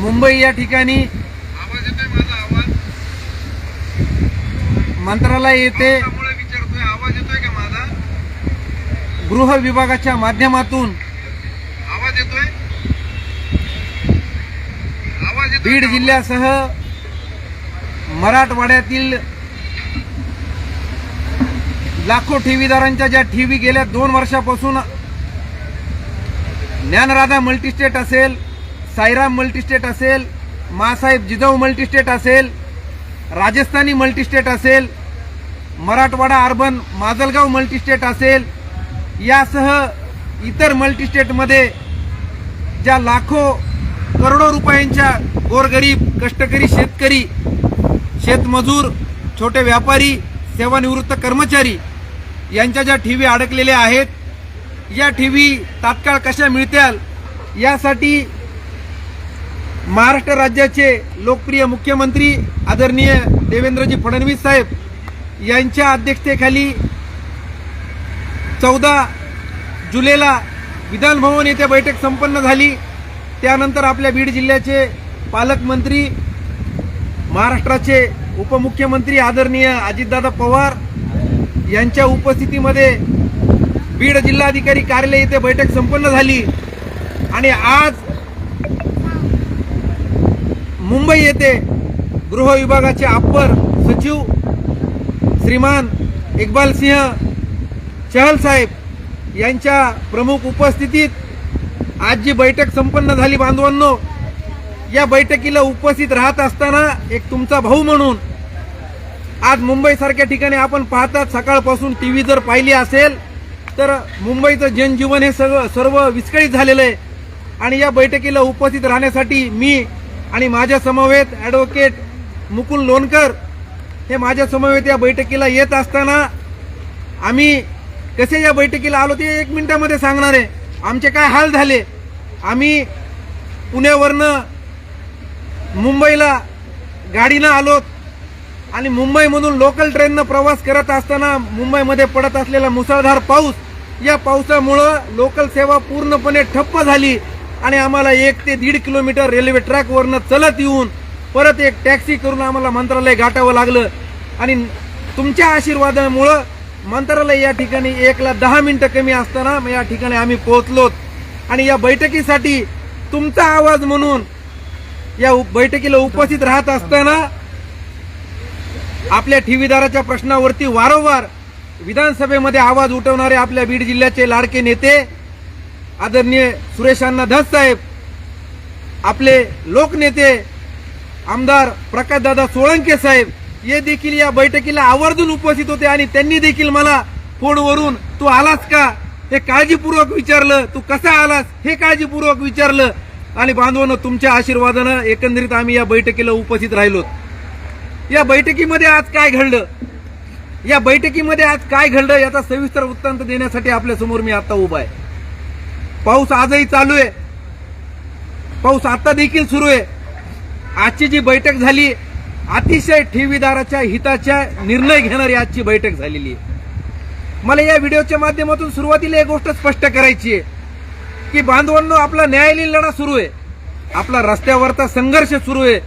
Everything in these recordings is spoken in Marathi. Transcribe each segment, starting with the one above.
मुंबई या ठिकाणी आवाज येतोय माझा आवाज? मंत्रालय येथे त्यामुळे विचारतोय. आवाज येतोय का माझा? गृह विभागाच्या माध्यमातून बीड? जिल्ह्यासह मराठवाड्यातील लाखो ठेवीदारांच्या ज्या ठेवी गेल्या दोन वर्षापासून ज्ञानराधा मल्टीस्टेट असेल साईराम मल्टीस्टेट असेल मासाहेब जिजाऊ मल्टीस्टेट असेल राजस्थानी मल्टीस्टेट असेल मराठवाडा अर्बन माजलगाव मल्टीस्टेट असेल यासह इतर मल्टीस्टेटमध्ये ज्या लाखो करोडो रुपयांच्या गोरगरीब कष्टकरी शेतकरी शेतमजूर छोटे व्यापारी सेवानिवृत्त कर्मचारी यांच्या ज्या ठेवी अडकलेल्या आहेत या ठेवी तात्काळ कशा मिळतील यासाठी महाराष्ट्र राज्याचे लोकप्रिय मुख्यमंत्री आदरणीय देवेंद्रजी फडणवीस साहेब यांच्या अध्यक्षतेखाली चौदा जुलैला विधानभवन येथे बैठक संपन्न झाली. त्यानंतर आपल्या बीड जिल्ह्याचे पालकमंत्री महाराष्ट्राचे उपमुख्यमंत्री आदरणीय अजितदादा पवार यांच्या उपस्थितीमध्ये बीड जिल्हाधिकारी कार्यालय येथे बैठक संपन्न झाली. आणि आज मुंबई येथे गृह विभागाचे अप्पर सचिव श्रीमान इक्बाल सिंह चहल साहेब यांच्या प्रमुख उपस्थितीत आज जी बैठक संपन्न झाली बांधवांनो या बैठकीला उपस्थित राहत असताना एक तुमचा भाऊ म्हणून आज मुंबईसारख्या ठिकाणी आपण पाहतात सकाळपासून टी व्ही जर पाहिली असेल तर मुंबईचं जनजीवन हे सगळं सर्व विस्कळीत झालेलं आहे. आणि या बैठकीला उपस्थित राहण्यासाठी मी आणि माझ्या समवेत ॲडव्होकेट मुकुल लोणकर हे माझ्या समवेत या बैठकीला येत असताना आम्ही कसे या बैठकीला आलो ते एक मिनिटामध्ये सांगणार आहे. आमचे काय हाल झाले? आम्ही पुण्यावरनं मुंबईला गाडीनं आलोत आणि मुंबईमधून लोकल ट्रेननं प्रवास करत असताना मुंबईमध्ये पडत असलेला मुसळधार पाऊस या पावसामुळं लोकल सेवा पूर्णपणे ठप्प झाली. आणि आम्हाला एक ते दीड किलोमीटर रेल्वे ट्रॅकवरनं चलत येऊन परत एक टॅक्सी करून आम्हाला मंत्रालय गाठावं लागलं. आणि तुमच्या आशीर्वादामुळं मंत्रालय या ठिकाणी एकला दहा मिनिटं कमी असताना या ठिकाणी आम्ही पोहोचलोत. आणि या बैठकीसाठी तुमचा आवाज म्हणून या बैठकीला उपस्थित राहत असताना आपल्या ठेवीदाराच्या प्रश्नावरती वारंवार विधानसभेमध्ये आवाज उठवणारे आपल्या बीड जिल्ह्याचे लाडके नेते आदरणीय सुरेश अण्णा धस साहेब आपले लोकनेते आमदार प्रकाशदादा सोळंके साहेब हे देखील या बैठकीला आवर्जून उपस्थित होते आणि त्यांनी देखील मला फोनवरून तू आलास का? हे काळजीपूर्वक विचारलं. तू कसा आलास? हे काळजीपूर्वक विचारलं. आणि बांधवानं तुमच्या आशीर्वादानं एकंदरीत आम्ही या बैठकीला उपस्थित राहिलो या बैठकीमध्ये आज काय घडलं? या बैठकीमध्ये आज काय घडलं याचा सविस्तर वृत्तांत देण्यासाठी आपल्यासमोर मी आता उभा आहे. पाऊस आजही चालू आहे. पाऊस आता देखील सुरू आहे. आजची जी बैठक झाली अतिशय ठेवीदाराच्या हिताच्या निर्णय घेणारी आजची बैठक झालेली आहे. मला या व्हिडिओच्या माध्यमातून सुरुवातीला एक गोष्ट स्पष्ट करायची आहे की बांधवांनो आपला न्यायालयीन लढा सुरू आहे. आपला रस्त्यावरचा संघर्ष सुरू आहे.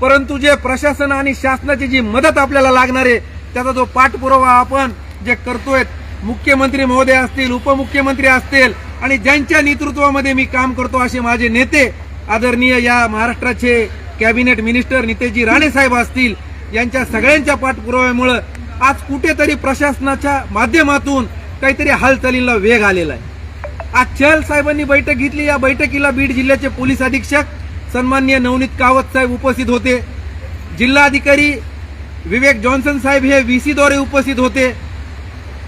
परंतु जे प्रशासन आणि शासनाची जी मदत आपल्याला लागणार आहे त्याचा जो पाठपुरावा आपण जे करतोय मुख्यमंत्री महोदय असतील उपमुख्यमंत्री असतील आणि ज्यांच्या नेतृत्वामध्ये मी काम करतो असे माझे नेते आदरणीय या महाराष्ट्राचे कॅबिनेट मिनिस्टर नितेशजी राणे साहेब असतील यांच्या सगळ्यांच्या पाठपुराव्यामुळं आज कुठेतरी प्रशासनाच्या माध्यमातून काहीतरी हालचालीला वेग आलेला आहे. आज चहल साहेबांनी बैठक घेतली. या बैठकीला बीड जिल्ह्याचे पोलीस अधीक्षक सन्माननीय नवनीत कावत साहेब उपस्थित होते. जिल्हाधिकारी विवेक जॉन्सन साहेब हे व्ही द्वारे उपस्थित होते.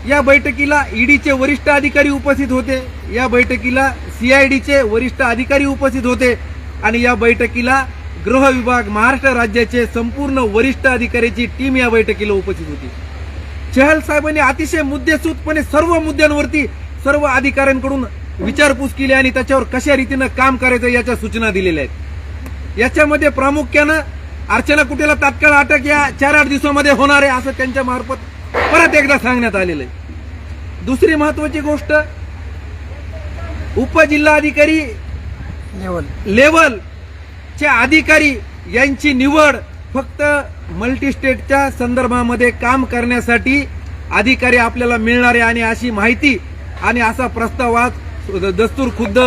या बैठकीला ईडीचे वरिष्ठ अधिकारी उपस्थित होते. या बैठकीला सीआयडीचे वरिष्ठ अधिकारी उपस्थित होते. आणि या बैठकीला गृह विभाग महाराष्ट्र राज्याचे संपूर्ण वरिष्ठ अधिकाऱ्याची टीम या बैठकीला उपस्थित होती. चहल साहेबांनी अतिशय मुद्देसूदपणे सर्व मुद्द्यांवरती सर्व अधिकाऱ्यांकडून विचारपूस केली आणि त्याच्यावर कशा रीतीनं काम करायचं याच्या सूचना दिलेल्या आहेत. याच्यामध्ये प्रामुख्यानं अर्चना कुटेला तात्काळ अटक या चार आठ दिवसामध्ये होणार आहे असं त्यांच्या मार्फत परत एकदा सांगण्यात आलेलं आहे. दुसरी महत्वाची गोष्ट उपजिल्हाधिकारी लेवल. लेवल चे अधिकारी यांची निवड फक्त मल्टीस्टेटच्या संदर्भामध्ये काम करण्यासाठी अधिकारी आपल्याला मिळणारे आणि अशी माहिती आणि असा प्रस्ताव आज दस्तूर खुद्द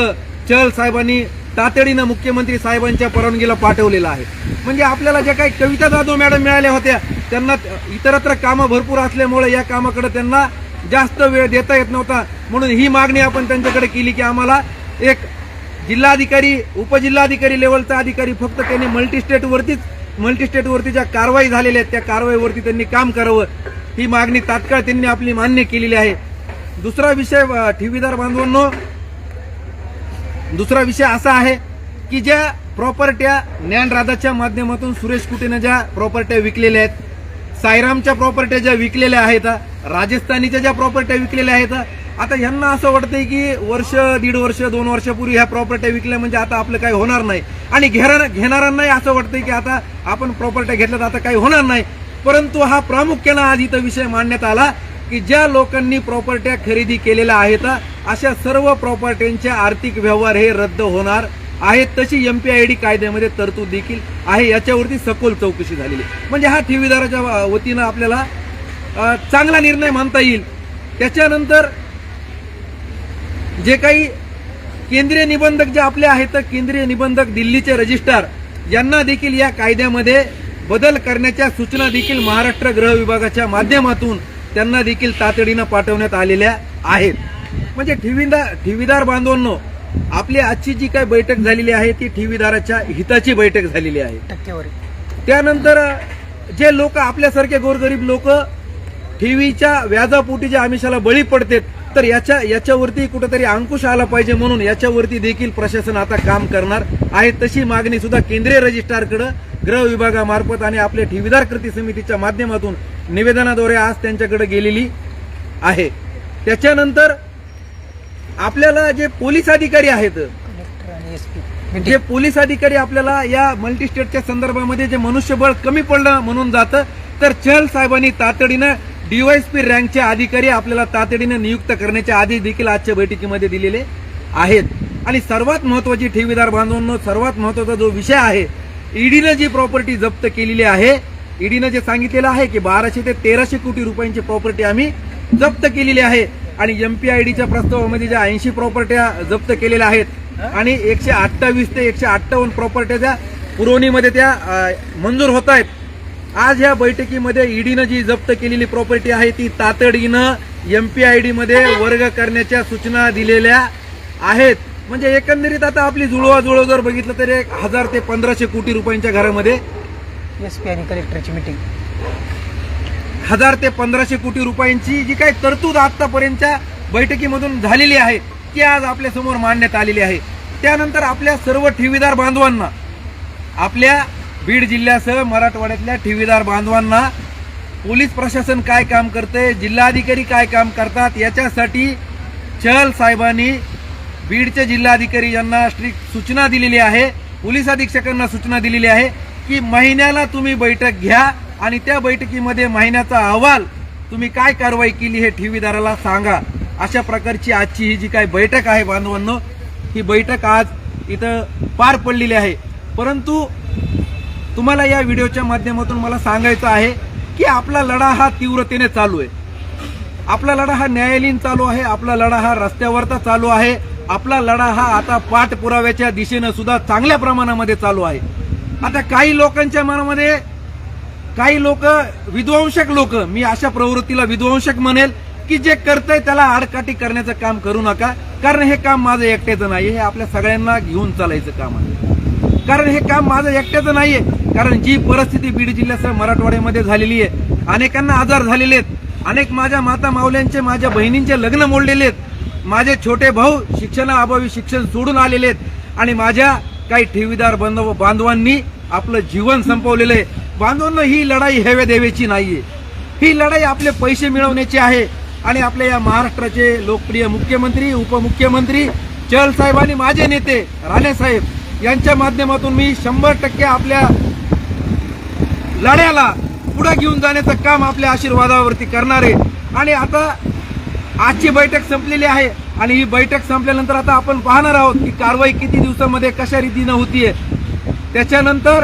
चहल साहेबांनी तातडीनं मुख्यमंत्री साहेबांच्या परवानगीला पाठवलेला आहे. म्हणजे आपल्याला ज्या काही कविता जाधव मॅडम मिळाल्या होत्या त्यांना इतरत्र कामं भरपूर असल्यामुळे या कामाकडे त्यांना जास्त वेळ देता येत नव्हता. म्हणून ही मागणी आपण त्यांच्याकडे केली की आम्हाला एक जिल्हाधिकारी उपजिल्हाधिकारी लेवलचा अधिकारी फक्त त्यांनी मल्टीस्टेटवरतीच मल्टीस्टेटवरती ज्या कारवाई झालेल्या आहेत त्या कारवाईवरती त्यांनी काम करावं. ही मागणी तात्काळ त्यांनी आपली मान्य केलेली आहे. दुसरा विषय ठेवीदार बांधवांनो दुसरा विषय असा आहे की ज्या प्रॉपर्ट्या ज्ञानराधाच्या माध्यमातून सुरेश कुटेनं ज्या प्रॉपर्ट्या विकलेल्या आहेत सायरामच्या प्रॉपर्ट्या ज्या विकलेल्या आहेत राजस्थानीच्या ज्या प्रॉपर्ट्या विकलेल्या आहेत आता ह्यांना असं वाटतंय की वर्ष दीड वर्ष दोन वर्षापूर्वी ह्या प्रॉपर्ट्या विकल्या म्हणजे आता आपलं काही होणार नाही. आणि घेणार घेणाऱ्यांनाही असं वाटतंय की आता आपण प्रॉपर्ट्या घेतल्यात आता काही होणार नाही. परंतु हा प्रामुख्यानं आज इथं विषय मांडण्यात आला की ज्या लोकांनी प्रॉपर्ट्या खरेदी केलेल्या आहेत अशा सर्व प्रॉपर्ट्यांचे आर्थिक व्यवहार हे रद्द होणार आहेत. तशी एम पी आय डी कायद्यामध्ये तरतूद देखील आहे. याच्यावरती सखोल चौकशी झालेली म्हणजे हा ठेवीदाराच्या वतीनं आपल्याला चांगला निर्णय मानता येईल. त्याच्यानंतर जे काही केंद्रीय निबंधक जे आपले आहेत तर केंद्रीय निबंधक दिल्लीचे रजिस्ट्रार यांना देखील या कायद्यामध्ये बदल करण्याच्या सूचना देखील महाराष्ट्र गृह विभागाच्या माध्यमातून त्यांना देखील तातडीनं पाठवण्यात आलेल्या आहेत. म्हणजे ठेवीदार ठेवीदार बांधवांनो आपली आजची जी काही बैठक झालेली आहे ती ठेवीदाराच्या हिताची बैठक झालेली आहे. टक्केवारी. त्यानंतर जे लोक आपल्यासारखे गोरगरीब लोक ठेवीच्या व्याजापोटी ज्या आमिषाला बळी पडतात तर याच्या याच्यावरती कुठेतरी अंकुश आला पाहिजे म्हणून याच्यावरती देखील प्रशासन आता काम करणार आहे. तशी मागणी सुद्धा केंद्रीय रजिस्ट्रारकडे गृह विभागामार्फत आणि आपल्या ठेवीदार कृती समितीच्या माध्यमातून निवेदनाद्वारे आज त्यांच्याकडे गेलेली आहे. त्याच्यानंतर आपल्याला जे पोलीस अधिकारी आहेत जे पोलीस अधिकारी आपल्याला या मल्टीस्टेटच्या संदर्भामध्ये जे मनुष्यबळ कमी पडलं म्हणून जातं तर चहल साहेबांनी तातडीनं डीवायसपी रँकचे अधिकारी आपल्याला तातडीनं नियुक्त करण्याचे आदेश देखील आजच्या बैठकीमध्ये दिलेले आहेत. आणि सर्वात महत्वाची ठेवीदार बांधवांनो सर्वात महत्त्वाचा जो विषय आहे ईडीनं जी प्रॉपर्टी जप्त केलेली आहे ईडीनं जे सांगितलेलं आहे की बाराशे ते तेराशे कोटी रुपयांची प्रॉपर्टी आम्ही जप्त केलेली आहे. आणि एमपीआयडीच्या प्रस्तावामध्ये ज्या ऐंशी प्रॉपर्ट्या जप्त केलेल्या आहेत आणि एकशे अठ्ठावीस ते एकशे अठ्ठावन्न प्रॉपर्ट्या त्या पुरवणीमध्ये त्या मंजूर होत आहेत. आज या बैठकीमध्ये ईडीनं जी जप्त केलेली प्रॉपर्टी आहे ती तातडीनं एमपीआयडी मध्ये वर्ग करण्याच्या सूचना दिलेल्या आहेत. म्हणजे एकंदरीत आता आपली जुळवाजुळव जर बघितलं तर एक हजार ते पंधराशे कोटी रुपयांच्या घरामध्ये एसपी आणि कलेक्टरची मीटिंग हजार ते पंधराशे कोटी रुपयांची जी काही तरतूद आतापर्यंतच्या बैठकीमधून झालेली आहे ती आज आपल्यासमोर मांडण्यात आलेली आहे. त्यानंतर आपल्या सर्व ठेवीदार बांधवांना आपल्या बीड जिल्ह्यासह मराठवाड्यातल्या ठेवीदार बांधवांना पोलीस प्रशासन काय काम करते जिल्हाधिकारी काय काम करतात याच्यासाठी चहल साहेबांनी बीडचे जिल्हाधिकारी यांना स्ट्रिक्ट सूचना दिलेली आहे पोलीस अधीक्षकांना सूचना दिलेली आहे की महिन्याला तुम्ही बैठक घ्या आणि त्या बैठकीमध्ये महिन्याचा अहवाल तुम्ही काय कारवाई केली हे ठेवीदाराला सांगा. अशा प्रकारची आजची ही जी काय बैठक आहे बांधवांनो ही बैठक आज इथं पार पडलेली आहे. परंतु तुम्हाला या व्हिडिओच्या माध्यमातून मला सांगायचं आहे की आपला लढा हा तीव्रतेने चालू आहे. आपला लढा हा न्यायालयीन चालू आहे आपला लढा हा रस्त्यावरचा चालू आहे आपला लढा हा आता पाठपुराव्याच्या दिशेनं सुद्धा चांगल्या प्रमाणामध्ये चालू आहे. आता काही लोकांच्या मनामध्ये काही लोक विध्वंसक लोक मी अशा प्रवृत्तीला विध्वंसक म्हणेल की जे करतंय त्याला आडकाठी करण्याचं काम करू नका. कारण हे काम माझं एकट्याचं नाही हे आपल्या सगळ्यांना घेऊन चालायचं काम आहे. कारण हे काम माझं एकट्याचं नाहीये. कारण जी परिस्थिती बीड जिल्ह्यासह मराठवाड्यामध्ये झालेली आहे अनेकांना आजार झालेले आहेत. अनेक माझ्या माता मावल्यांचे माझ्या बहिणींचे लग्न मोडलेले आहेत. माझे छोटे भाऊ शिक्षणाअभावी शिक्षण सोडून आलेले आहेत. आणि माझ्या काही ठेवीदार बांधवांनी आपलं जीवन संपवलेलं आहे. बांधवांना ही लढाई हेवे देवेची नाहीये. ही लढाई आपले पैसे मिळवण्याची आहे आणि आपल्या या महाराष्ट्राचे लोकप्रिय मुख्यमंत्री उपमुख्यमंत्री चहल साहेब आणि माझे नेते राणे साहेब यांच्या माध्यमातून मी शंभर टक्के आपल्या लढ्याला पुढे घेऊन जाण्याचं काम आपल्या आशीर्वादावरती करणार आहे. आणि आता आजची बैठक संपलेली आहे आणि ही बैठक संपल्यानंतर आता आपण पाहणार आहोत की कारवाई किती दिवसामध्ये कशा रीतीनं होतीये. त्याच्यानंतर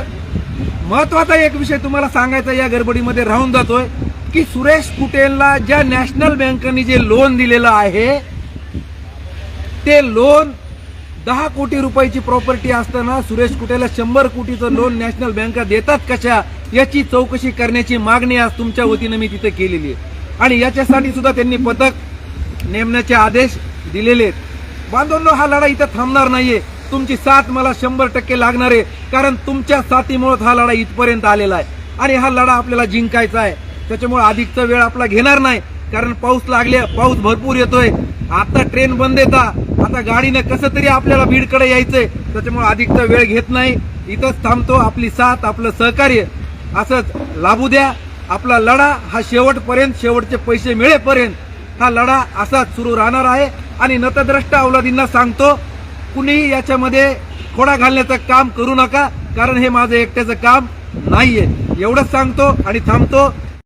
महत्त्वाचा एक विषय तुम्हाला सांगायचा या गडबडीमध्ये राहून जातोय की सुरेश कुटेलला ज्या नॅशनल बँकेने जे लोन दिलेलं आहे ते लोन दहा कोटी रुपयाची प्रॉपर्टी असताना सुरेश कुटेला शंभर कोटीचं लोन नॅशनल बँका देतात कशा याची चौकशी करण्याची मागणी आज तुमच्या वतीनं मी तिथे केलेली आहे. आणि याच्यासाठी सुद्धा त्यांनी पथक नेमण्याचे आदेश दिलेले आहेत. बांधवांनो हा लढा इथं थांबणार नाहीये. तुमची साथ मला शंभर टक्के लागणार आहे कारण तुमच्या साथीमुळे हा लढा इथपर्यंत आलेला आहे. आणि हा लढा आपल्याला जिंकायचा आहे. त्याच्यामुळे अधिकचा वेळ आपला घेणार नाही कारण पाऊस लागले पाऊस भरपूर येतोय. आता ट्रेन बंद येता आता गाडीनं कसं तरी आपल्याला बीडकडे यायचंय. त्याच्यामुळे अधिकचा वेळ घेत नाही. इथंच थांबतो. आपली साथ आपलं सहकार्य. असंच लाभू द्या. आपला लढा हा शेवटपर्यंत शेवटचे पैसे मिळेपर्यंत हा लढा असाच सुरू राहणार आहे. आणि नतद्रष्ट अवलादींना सांगतो कुणीही याच्यामध्ये खोडा घालण्याचं काम करू नका कारण हे माझं एकट्याचं काम नाहीये. एवढंच सांगतो आणि थांबतो.